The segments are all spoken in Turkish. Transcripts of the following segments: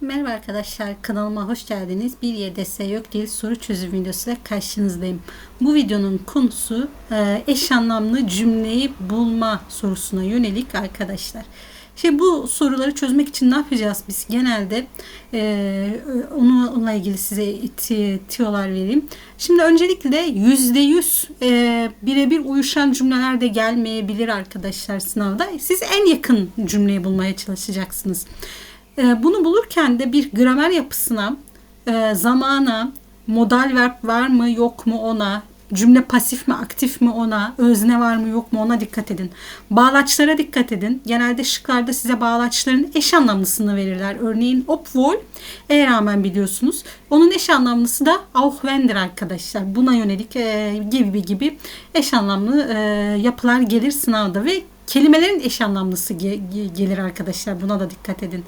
Merhaba arkadaşlar kanalıma hoş geldiniz. Bir YDS yok değil soru çözüm videosuyla karşınızdayım. Bu videonun konusu e, eş anlamlı cümleyi bulma sorusuna yönelik arkadaşlar. Şimdi bu soruları çözmek için ne yapacağız biz? Genelde e, onu, onunla ilgili size tiyolar vereyim. Şimdi öncelikle yüzde yüz e, birebir uyuşan cümleler de gelmeyebilir arkadaşlar sınavda. Siz en yakın cümleyi bulmaya çalışacaksınız. E, bunu bulurken de bir gramer yapısına, e, zamana, modal verb var mı yok mu ona, cümle pasif mi aktif mi ona, özne var mı yok mu ona dikkat edin. Bağlaçlara dikkat edin. Genelde şıklarda size bağlaçların eş anlamlısını verirler. Örneğin obwohl e rağmen biliyorsunuz. Onun eş anlamlısı da auch wenn'dir arkadaşlar. Buna yönelik e, gibi gibi eş anlamlı e, yapılar gelir sınavda ve kelimelerin eş anlamlısı ge- gelir arkadaşlar. Buna da dikkat edin.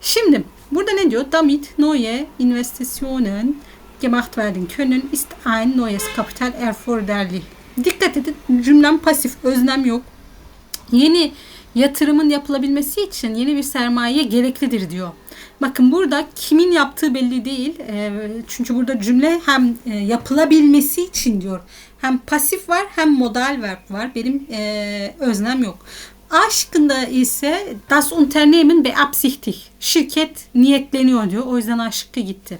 Şimdi burada ne diyor? Damit neue Investitionen gemacht werden können ist ein neues Kapital erforderlich. Dikkat edin cümlem pasif, özlem yok. Yeni yatırımın yapılabilmesi için yeni bir sermaye gereklidir diyor. Bakın burada kimin yaptığı belli değil. E, çünkü burada cümle hem e, yapılabilmesi için diyor. Hem pasif var hem modal verb var. Benim e, özlem yok. A şıkkında ise das Unternehmen beabsichtigt. Şirket niyetleniyor diyor. O yüzden A şıkkı gitti.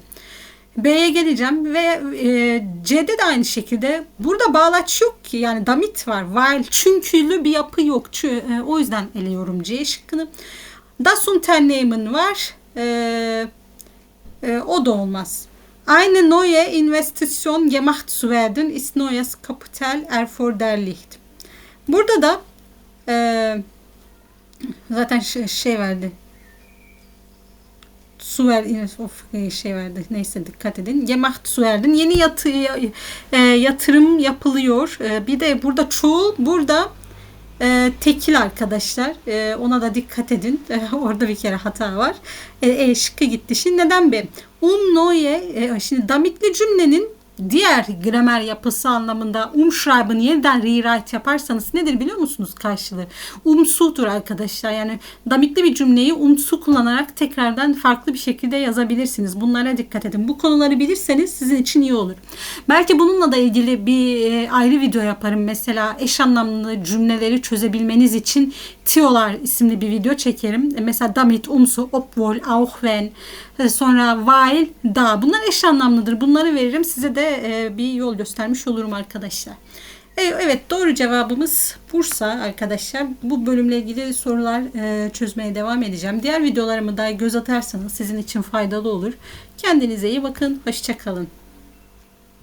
B'ye geleceğim ve e, C'de de aynı şekilde burada bağlaç yok ki yani damit var. While çünkülü bir yapı yok. Çü- e, o yüzden eliyorum C şıkkını. Das Unternehmen var. E, e, o da olmaz. Eine neue Investition gemacht zu werden ist neues Kapital erforderlich. Burada da e, zaten şey verdi. Su ver, of şey verdi. Neyse dikkat edin. Gemacht su verdin. Yeni yatı, e, yatırım yapılıyor. E, bir de burada çoğul, burada e, tekil arkadaşlar. E, ona da dikkat edin. E, orada bir kere hata var. E, e şıkkı gitti. Şimdi neden be? Um neue, e, şimdi damitli cümlenin diğer gramer yapısı anlamında umschreiben yeniden rewrite yaparsanız nedir biliyor musunuz karşılığı? Umsu'dur arkadaşlar. Yani damitli bir cümleyi umsu kullanarak tekrardan farklı bir şekilde yazabilirsiniz. Bunlara dikkat edin. Bu konuları bilirseniz sizin için iyi olur. Belki bununla da ilgili bir e, ayrı video yaparım. Mesela eş anlamlı cümleleri çözebilmeniz için Tiyolar isimli bir video çekerim. E, Mesela damit, umsu, obwohl, auch wenn, e, sonra while, da. Bunlar eş anlamlıdır. Bunları veririm. Size de e, bir yol göstermiş olurum arkadaşlar. E, Evet doğru cevabımız Bursa arkadaşlar. Bu bölümle ilgili sorular e, çözmeye devam edeceğim. Diğer videolarımı da göz atarsanız sizin için faydalı olur. Kendinize iyi bakın. Hoşçakalın.